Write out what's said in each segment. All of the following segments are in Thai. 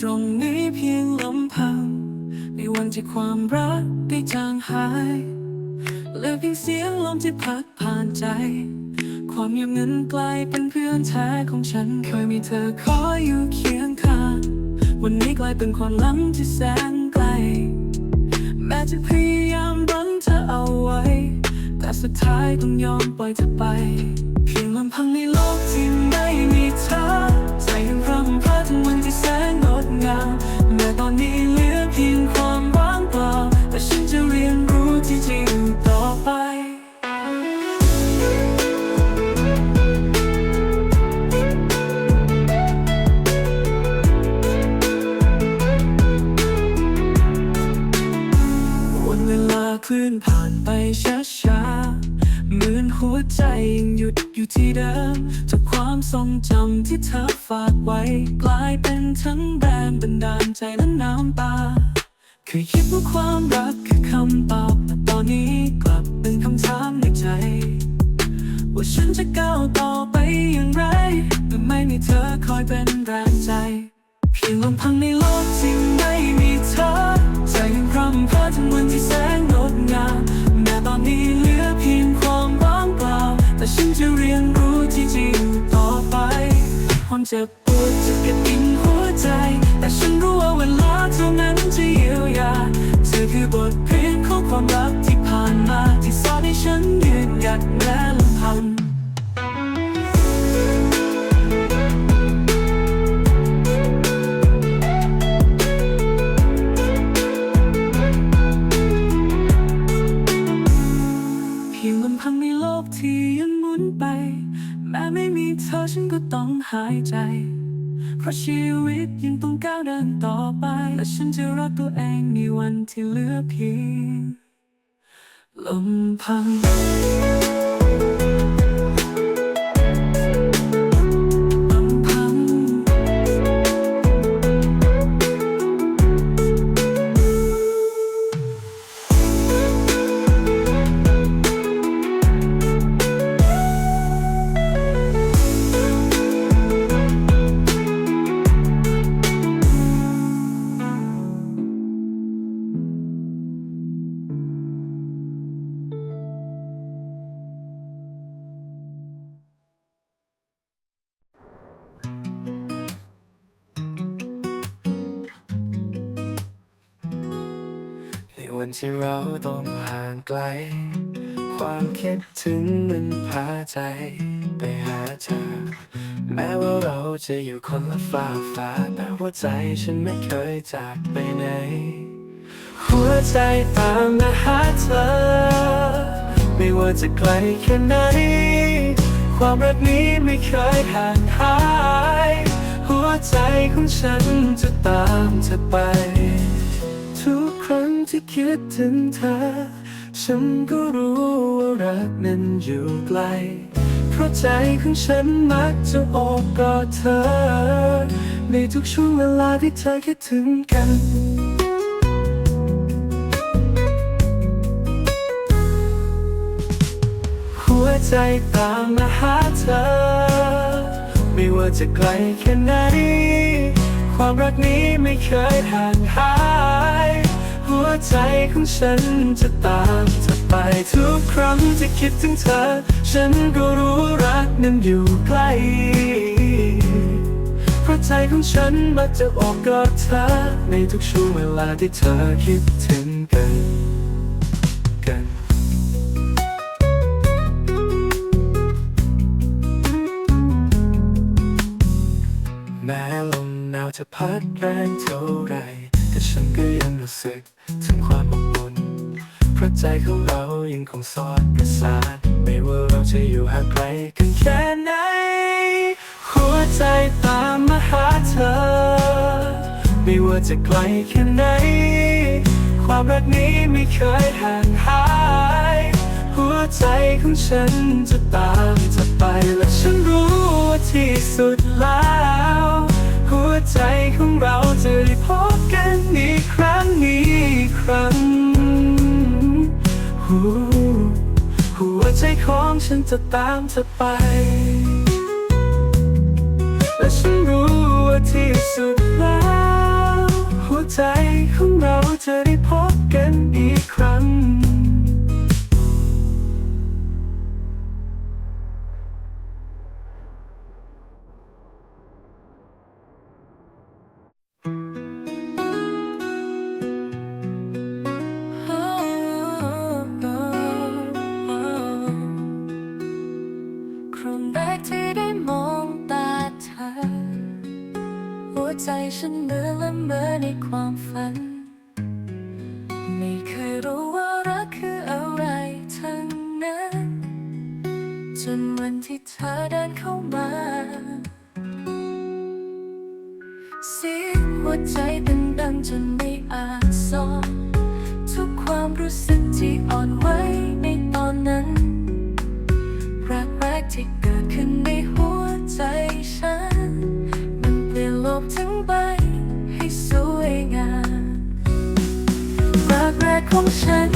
ตรงนี้เพียงลำพัง ในวันที่ความรักได้จางหายเหลือเพียงเสียงลมที่พัดผ่านใจ ความเงียบงันกลายเป็นเพื่อนแท้ของฉัน เคยมีเธอคอยอยู่เคียงข้าง วันนี้กลายเป็นความหลังที่แสนไกล แม้จะพยายามรั้งเธอเอาไว้ แต่สุดท้ายต้องยอมปล่อยเธอไป เพียงลำพังในโลกที่ไม่มีเธอ คลื่นผ่านไปช้าๆเหมือนหัวใจยังหยุดอยู่ที่เดิม จากความทรงจำที่เธอฝากไว้ กลายเป็นทั้งแรงบันดาลใจและน้ำตาเคยคิดว่าความรักคือคำตอบแต่ตอนนี้กลับเป็นคำถามในใจว่าฉันจะก้าวต่อไปอย่างไรเมื่อไม่มีเธอคอยเป็นแรงใจ เพียงลำพังในโลกที่ไม่มีเธอ ใจยังพร่ำพราทั้งวันที่แสน งามแม้ตอนนี้เหลือเพียงความว่างเปล่า แต่ฉันจะเรียนรู้ที่จะอยู่ต่อไปความเจ็บปวดจะเก็บกินหัวใจ แต่ฉันรู้ว่าเวลาเท่านั้นจะเยียวยา เธอคือบทเพลงของความรักที่ผ่านมาที่สอนให้ฉันยืนหยัดแม้ลำพัง ตัวเองในวันที่เหลือเพียงลมพัง วันที่เราต้องห่างไกล ความคิดถึงมันพาใจ ไปหาเธอ แม้ว่าเราจะอยู่คนละฟ้าฟ้า แต่หัวใจฉันไม่เคยจากไปไหน หัวใจตามมาหาเธอ ไม่ว่าจะไกลแค่ไหน ความรักนี้ไม่เคยห่างหาย หัวใจของฉันจะตามเธอไป ทุก ที่คิดถึงเธอ ฉันก็รู้ว่ารักนั้นอยู่ไกล เพราะใจของฉันมักจะโอบกอดเธอ ในทุกช่วงเวลาที่เธอคิดถึงกันหัวใจตามมาหาเธอ ไม่ว่าจะไกลแค่ไหน ความรักนี้ไม่เคยห่างหาย หัวใจของฉันจะตามเธอไปทุกครั้งที่คิดถึงเธอ ฉันก็รู้รักนั้นอยู่ใกล้เพราะใจของฉันมักจะโอบกอดเธอ ในทุกช่วงเวลาที่เธอคิดถึงกันกันแม้ลมหนาวจะพัดแรงเท่าไร สึกถึงความอบอุ่นเพราะใจของเรายังคงสอดประสานไม่ว่าเราจะอยู่ห่างไกลกันแค่ไหน หัวใจตามมาหาเธอ ไม่ว่าจะไกลแค่ไหน ความรักนี้ไม่เคยห่างหาย หัวใจของฉันจะตามเธอไปและฉันรู้ว่าที่สุดแล้ว หัวใจของเราจะได้พบกันอีกครั้งอีกครั้งหัวใจของฉันจะตามเธอไป และฉันรู้ว่าที่สุดแล้ว หัวใจของเราจะได้พบกันอีกครั้ง ใจฉันเบื่อและเมอในความฝัน ไม่เคยรู้ว่ารักคืออะไรทั้งนั้น จนวันที่เธอเดินเข้ามาเสียงหัวใจเป็นดังจนไม่อาจซ่อนทุกความรู้สึกที่อ่อนไหว আশা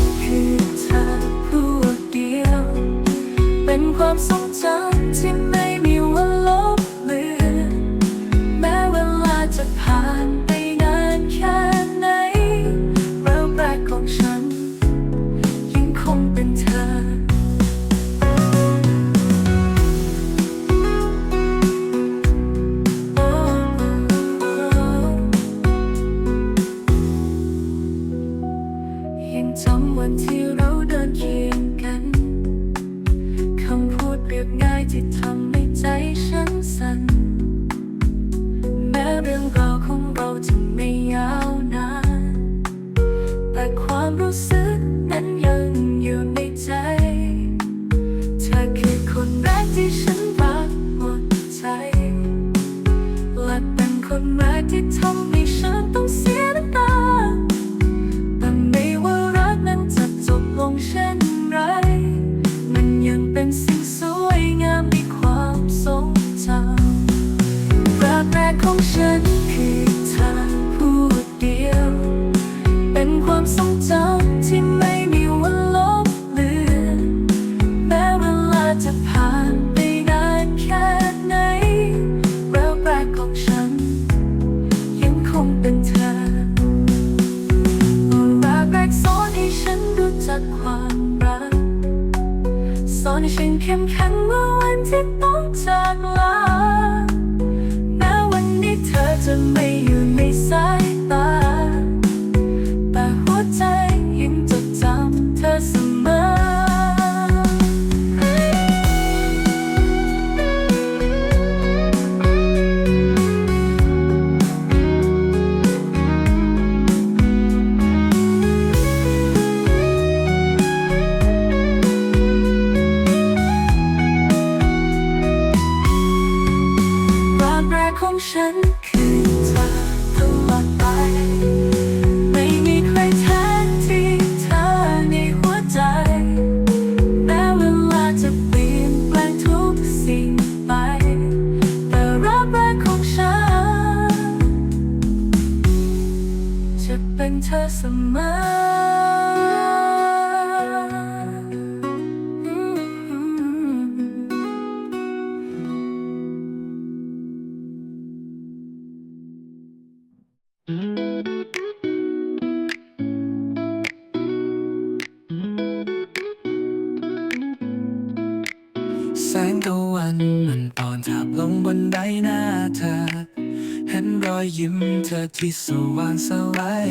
ที่สว่างสลาย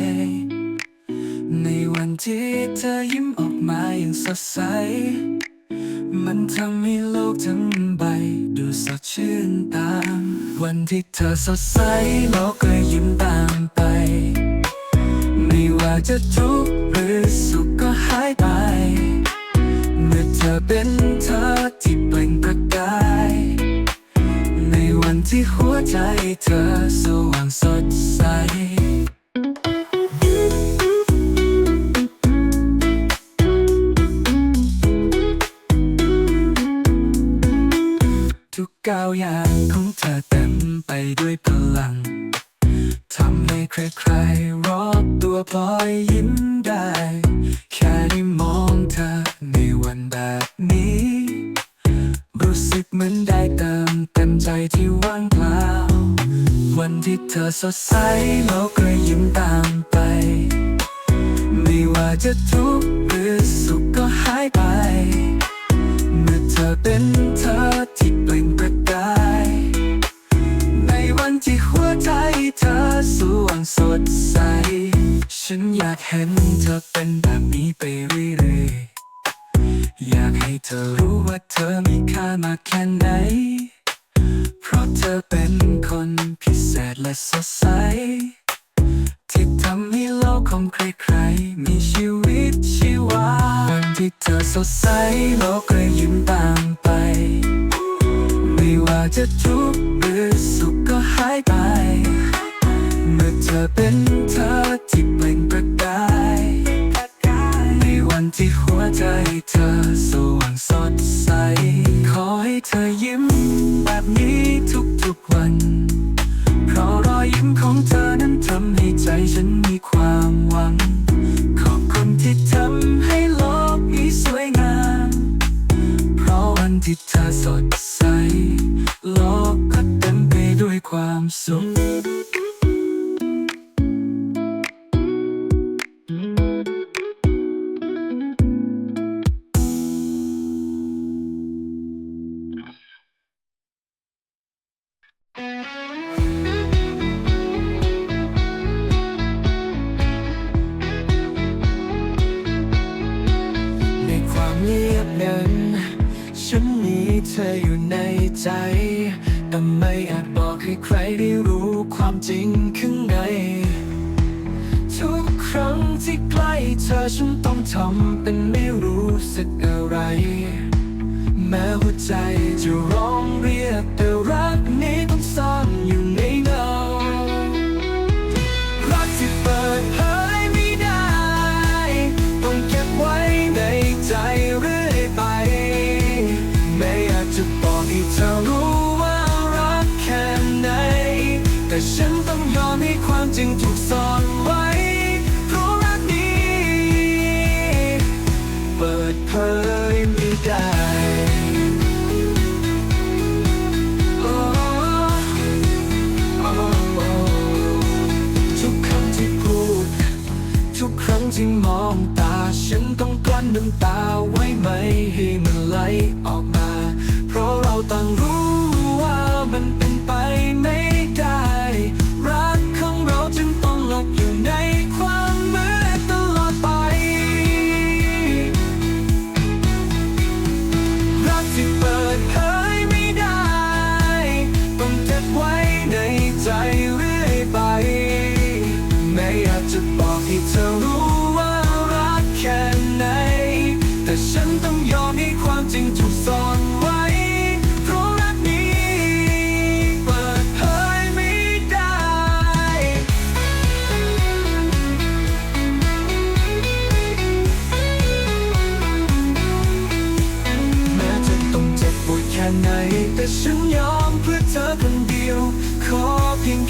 ในวันที่เธอยิ้มออกมาอย่างสดใส มันทำให้โลกทั้งใบ ดูสดชื่นตาม วันที่เธอสดใสโลกก็ยิ้มตามไป ไม่ว่าจะทุกข์หรือสุขก็หายไป เมื่อเธอเป็น ป็นเธอที่เปล่งประกาย ในวันที่หัวใจเธอสว่างสดใส ฉันอยากเห็นเธอเป็นแบบนี้ไปเรื่อยๆ อยากให้เธอรู้ว่าเธอมีค่ามากแค่ไหน เพราะเธอเป็นคนพิเศษและสดใส สดใสโลกก็ยิ้มตามไป ไม่ว่าจะทุกข์หรือสุขก็หายไป เมื่อเธอเป็นเธอที่เปล่งประกาย ในวันที่หัวใจเธอสว่างสดใส ขอให้เธอยิ้ม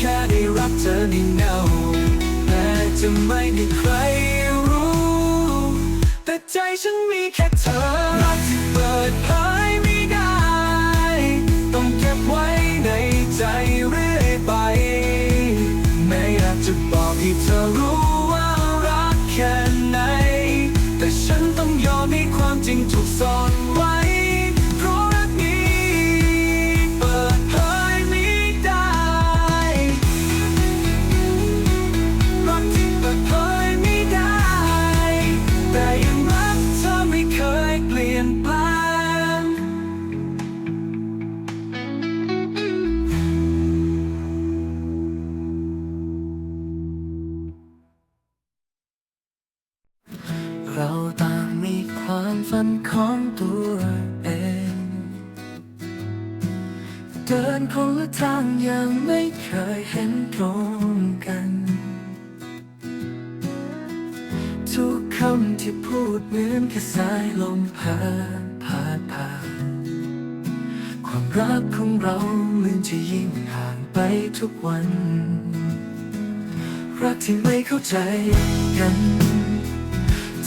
แค่ได้รับเธอในเงาแม้จะไม่มีใครรู้ แต่ใจฉันมีแค่เธอ รักที่เปิดเผยไม่ได้ ต้องเก็บไว้ในใจเรื่อยไป ไม่อยากจะบอกให้เธอรู้ว่ารักแค่ไหน แต่ฉันต้องยอมให้ความจริงถูกซ่อนไว้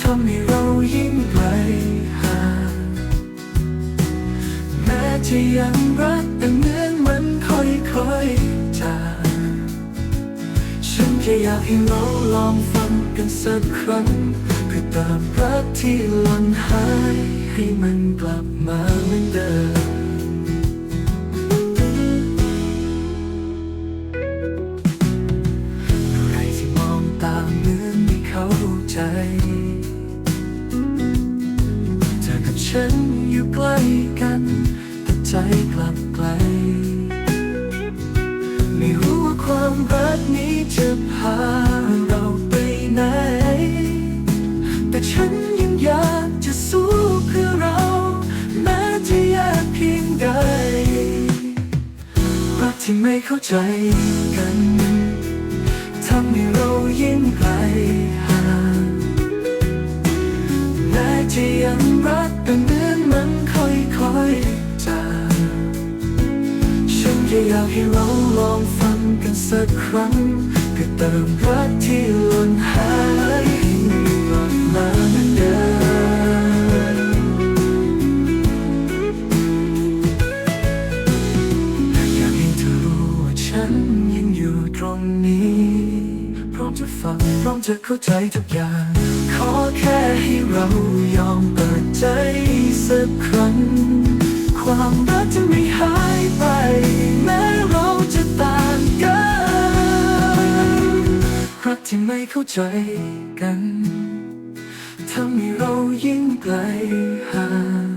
ทำให้เรายิ่งไกลห่างแม้จะยังรักแต่เหมือนมันค่อยๆจางฉันแค่อยากให้เราลองฟังกันสักครั้งเพื่อติมรักที่หล่นหายให้มันกลับมาเหมือนเดิม ใจกลับไกล ไม่รู้ว่าความรักนี้จะพาเราไปไหน แต่ฉันยังอยากจะสู้เพื่อเรา แม้จะยากเพียงใดรักที่ไม่เข้าใจ อยากให้เราลองฟังกันสักครั้งเพื่อเติมรักที่ล่นหายให้มันกลับมาเหมือนเดิมอยากให้เธอรู้ว่าฉันยังอยู่ตรงนี้ พร้อมจะฟังพร้อมจะเข้าใจทุกอย่าง ขอแค่ให้เรายอมเปิดใจสักครั้งความรักจะไม่หายไป ที่ไม่เข้าใจกันทำให้เรายิ่งไกลห่าง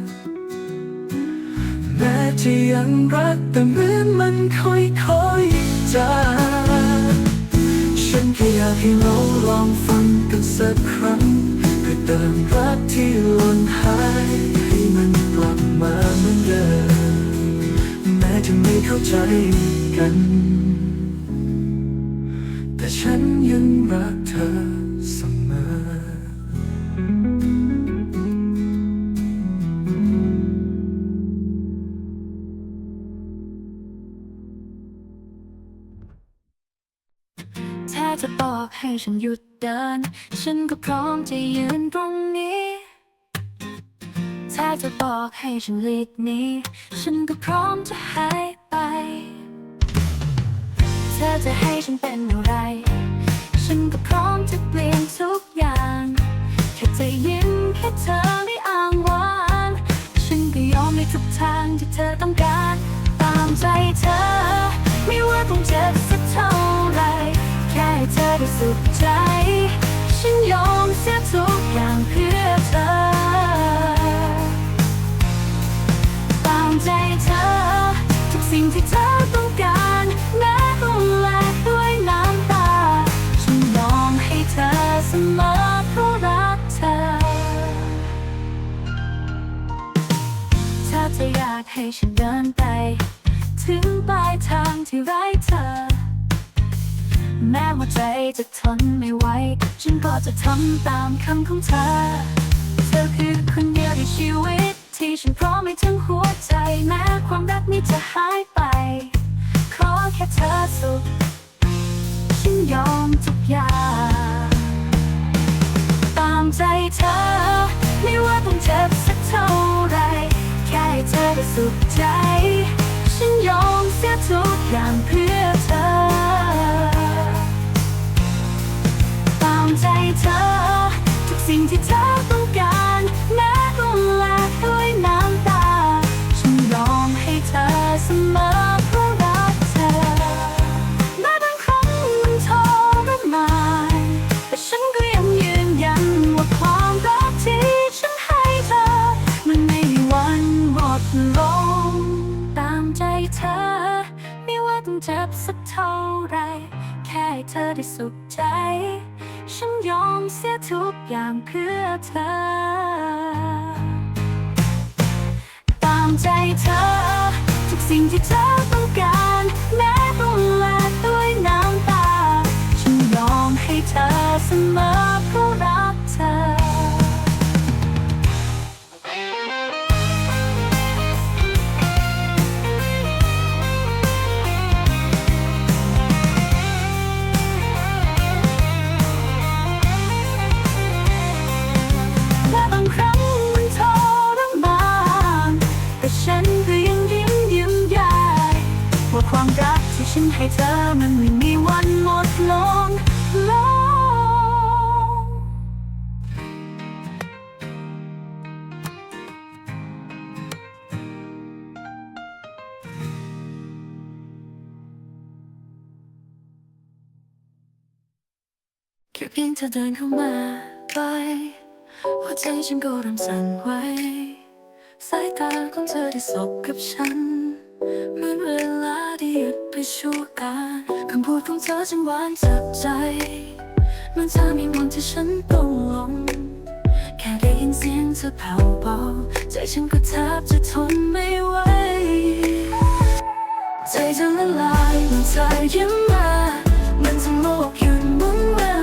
แม้จะยังรักแต่เหมือนมันค่อยๆจางฉันแค่อยากให้เราลองฟังกันสักครั้งเพื่อเติมรักที่หล่นหายให้มันกลับมาเหมือนเดิมแม้จะไม่เข้าใจกัน ฉันยังรักเธอเสมอ ถ้าจะบอกให้ฉันหยุดเดิน ฉันก็พร้อมจะยืนตรงนี้ ถ้าจะบอกให้ฉันหลีกหนี้ฉันก็พร้อมจะหายไป เธอจะให้ฉันเป็นอะไร ฉันก็พร้อมจะเปลี่ยนทุกอย่าง แค่จะยิ้มแค่เธอไม่อ้างว้าง ฉันก็ยอมในทุกทางที่เธอต้องการ ตามใจเธอ ไม่ว่าต้องเจ็บสักเท่าไหรแค่ให้เธอได้สุข ให้ฉันเดินไป ถึงปลายทางที่ไร้เธอ แม้ว่าใจจะทนไม่ไหวฉันก็จะทำตามคำของเธอ เธอคือคนเดียวในชีวิต ที่ฉันพร้อมให้ทั้งหัวใจ แม้ความรักนี้จะหายไป ขอแค่เธอสุขฉันยอมทุกอย่างตามใจเธอ ไม่ว่าต้องเจ็บสักเท่า สุขใจ ฉันยอมเสียทุกอย่างเพื่อเธอ ตามใจเธอ ทุกสิ่งที่เธอ ธอได้สุขใจ ฉันยอมเสียทุกอย่างเพื่อเธอ ตามใจเธอ ทุกสิ่งที่เธอต้องการ เธอเดินเข้ามาใกล้หัวใจฉันก็เริ่มสั่นไหวสายตาของเธอที่สบกับฉันเหมือนเวลาที่หยุดไปชั่วการคำพูดของเธอฉันหวานจับใจมันเธอมีมนที่ฉันต้องลงแค่ได้ยินเสียงเธอแผ่วเบาใจฉันก็แทบจะทนไม่ไหวใจจะละลายเมื่อเธอยิ้มมามันทั้งโลกหยุดหมุนเวลา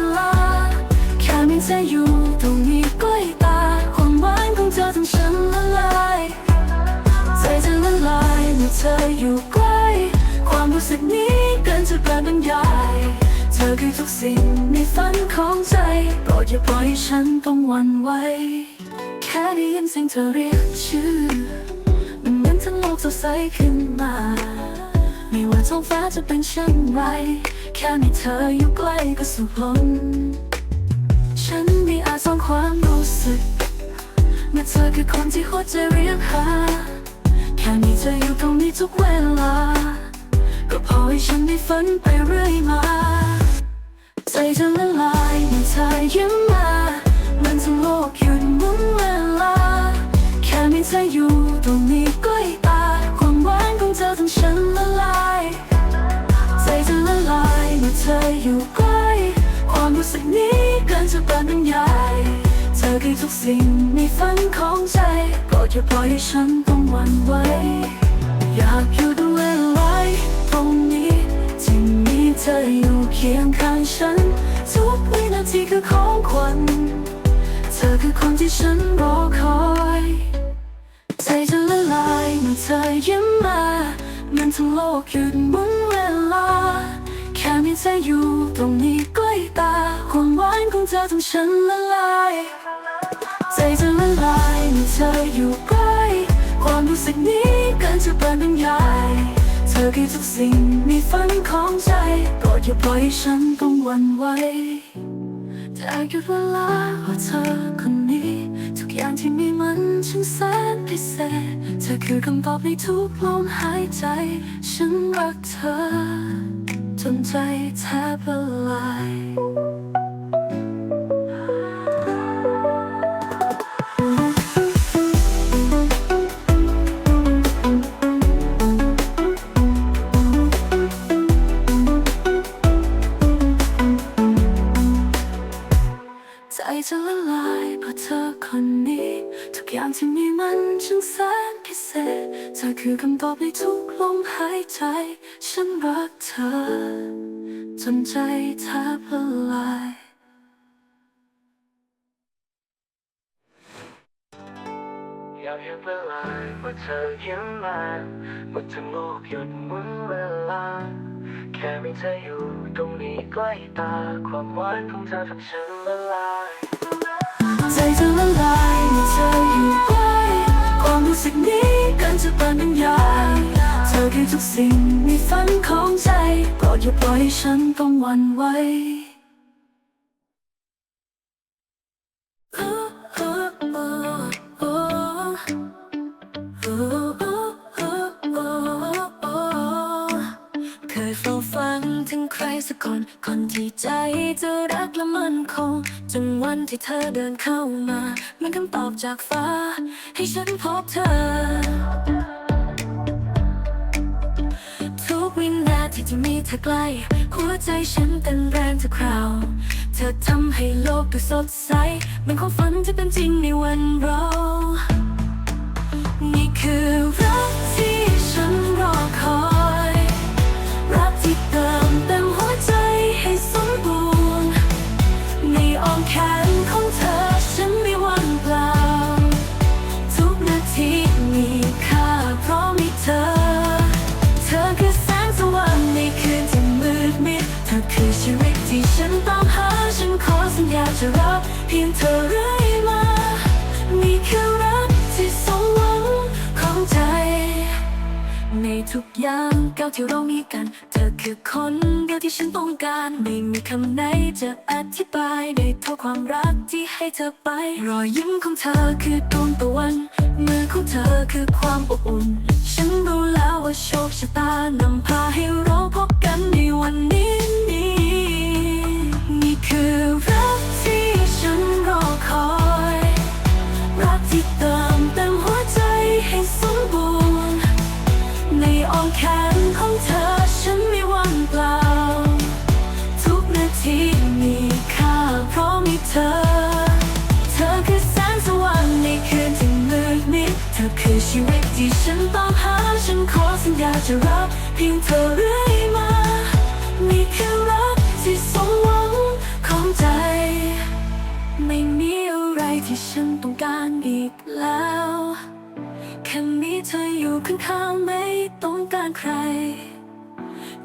แค่มีเธอยู่ตรงนี้ใกล้ตาความหวานของเธอทำฉันละลายใจจะละลายเมื่อเธออยู่ใกล้ ความรู้สึกนี้เกินจะบรรยาย เธอคือทุกสิ่งในฝันของใจโปรดอย่าปล่อยให้ฉันต้องหวั่นไหวแค่ได้ยินเสียงเธอเรียกชื่อมันเหมือนทั้งโลกสดใสขึ้นมาไม่ว่าท้องฟ้าจะเป็นเช่นไร แค่มีเธออยู่ใกล้ก็สุขล้น ฉันไม่อาจซ่อนความรู้สึกเมื่อเธอคือคนที่หัวใจเรียกหาแค่มีเธออยู่ตรงนี้ทุกเวลา ก็พอให้ฉันได้ฝันไปเรื่อยมา ใจจะละลายเมื่อเธอยิ้มมาเหมันทั้งโลกหยุดหมุนเวลา แค่มีเธออยู่ตรงนี้ใกล้ตา ความหวานของเธอทำฉันละลาย ใจจะละลายเมื่อเธออยู่ รู้สึกนี้เกินจะบรรยาย เธอคือทุกสิ่งในฝันของใจโปรดอย่าปล่อยให้ฉันต้องหวั่นไหวอยากอยู่ด้วยไว้ตรงนี้ที่มีเธออยู่เคียงข้างฉัน ทุกวินาทีคือของขวัญเธอคือคนที่ฉันรอคอยใจจะละลายเมื่อเธอยิ้มมามันทั้งโลกหยุดหมุนเวลา แค่มีเธออยู่ตรงนี้ใกล้ตา อทำฉันละลาย ใจจะละลายเมื่อเธออยู่ใกล้ความรู้สึกนี้เกินจะบรรยายเธอคือทุกสิ่งในฝันของใจโปรดอย่าปล่อยให้ฉันต้องหวั่นไหวแต่หยุดเวลาว่าเธอคนนี้ ทุกอย่างที่มีมันช่างแสนพิเศษ เธอคือคำตอบในทุกลมหายใจ ฉันรักเธอ จนใจแทบละลาย เศษเธอคือคำตอบในทุกลมหายใจ ฉันรักเธอ จนใจแทบละลายอยากเห็นเวลาเมื่อเธอยิ้มมาเมื่อทั้งโลกหยุดหมุนเวลา แค่มีเธออยู่ตรงนี้ใกล้ตา ความหวานของเธอทำฉันละลาย ใจจะละลายเมื่อเธออยู่ ความรู้สึกนี้เกินจะบรรยายเธอคือทุกสิ่งในฝันของใจโปรดอย่าปล่อยให้ฉันต้องหวั่นไหวเคยเฝ้าฝันถึงใครสักคน คนที่ใจจะรักและมั่นคง จนวันที่เธอเดินเข้ามา มันคำตอบจากฟ้า ให้ฉันพบเธอ ทุกวินาทีที่มีเธอใกล้ หัวใจฉันเต้นแรงทุกคราว เธอทำให้โลกดูสดใสเหมือนความฝันที่เป็นจริงในวันเรานี่คือรักที่ฉันรอคอย รักที่เติม แขนของเธอฉันไม่หวั่นเปล่า ทุกนาทีมีค่าเพราะมีเธอ เธอคือแสงสว่างในคืนที่มืดมิด เธอคือชีวิตที่ฉันต้องหา ฉันขอสัญญาจะรักเพียงเธอเรื่อยมานี่คือรักที่สมหวังของใจในทุก อย่างก้าวที่เรามีกัน เธอคือคนเดียวที่ฉันต้องการ ไม่มีคำไหนจะอธิบายได้เท่าความรักที่ให้เธอไป รอยยิ้มของเธอคือดวงตะวัน มือของเธอคือความอบอุ่น ฉันรู้แล้วว่าโชคชะตานำพาให้เราพบกันในวันนี้นี้นี่คืคือรักที่ฉันรอคอย รักที่เติม อ้อมแขนของเธอฉันไม่ว่างเปล่า ทุกนาทีมีค่าเพราะมีเธอ เธอคือแสงสว่างในคืนที่มืดมิดเธอคือชีวิตที่ฉันตามหาฉันขอสัญญาจะรักเพียงเธอเรื่อยมานี่คือรักที่สมหวังของใจ ไม่มีอะไรที่ฉันต้องการอีกแล้ว เธออยู่ข้างๆไม่ต้องการใคร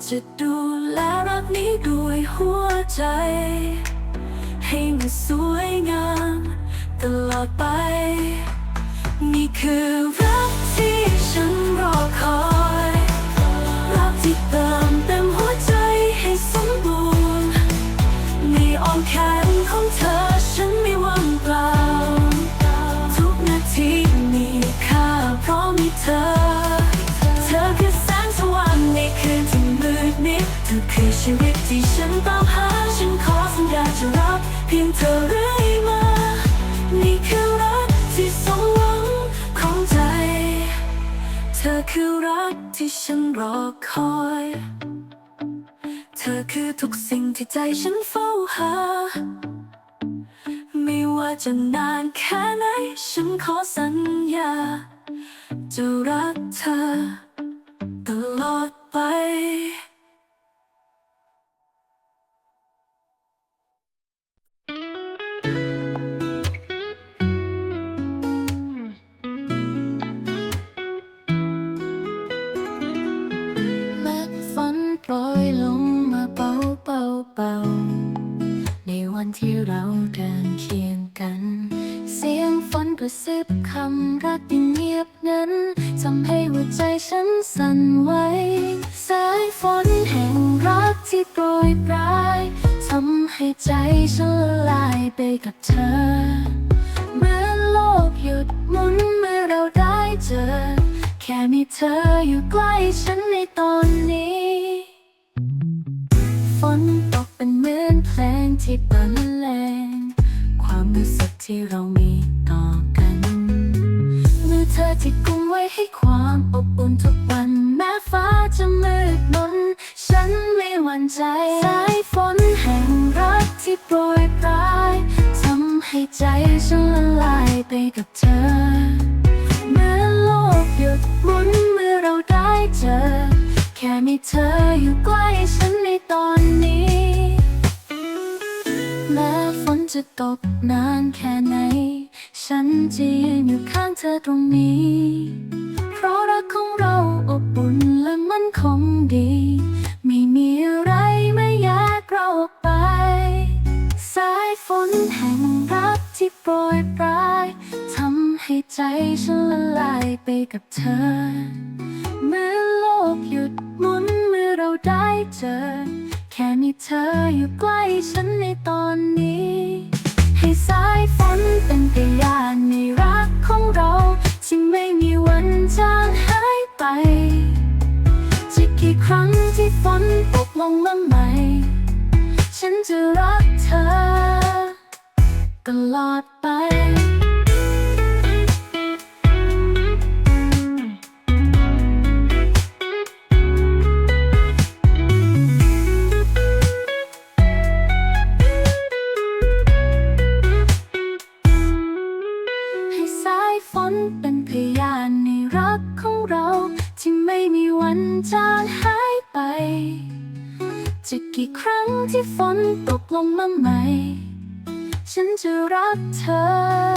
จะดูแลรักนี้ด้วยหัวใจ ให้มันสวยงามตลอดไป นี่คือ ชีวิตที่ฉันตามหาฉันขอสัญญาจะรักเพียงเธอเรื่อยมา นี่คือรักที่สมหวังของใจ เธอคือรักที่ฉันรอคอย เธอคือทุกสิ่งที่ใจฉันเฝ้าหา ไม่ว่าจะนานแค่ไหน ฉันขอสัญญา จะรักเธอ ตลอดไป อเธอที่กุมไว้ให้ความอบอุ่นทุกวัน แม้ฟ้าจะมืดมน ฉันไม่หวั่นใจ สายฝนแห่งรักที่โปรยปลายทำให้ใจฉันละลายไปกับเธอ เมื่อโลกหยุดหมุนเมื่อเราได้เจอ แค่มีเธออยู่ใกล้ฉันในตอนนี้ แม้ฝนจะตกนานแค่ไหน ฉันจะยืนอยู่ข้างเธอตรงนี้ เพราะรักของเราอบอุ่นและมันคงดี ไม่มีอะไรไม่แยกเราออกไป สายฝนแห่งรักที่โปรยปลายทำให้ใจฉันละลายไปกับเธอ เมื่อโลกหยุดหมุนเมื่อเราได้เจอ แค่มีเธออยู่ใกล้ฉันในตอนนี้ ฝนเป็นพยานในรักของเราที่ไม่มีวันจางหายไป จะกี่ครั้งที่ฝนตกลงมาใหม่ ฉันจะรักเธอ ตลอดไป ที่ฝนตกลงมาใหม่ ฉันจะรักเธอ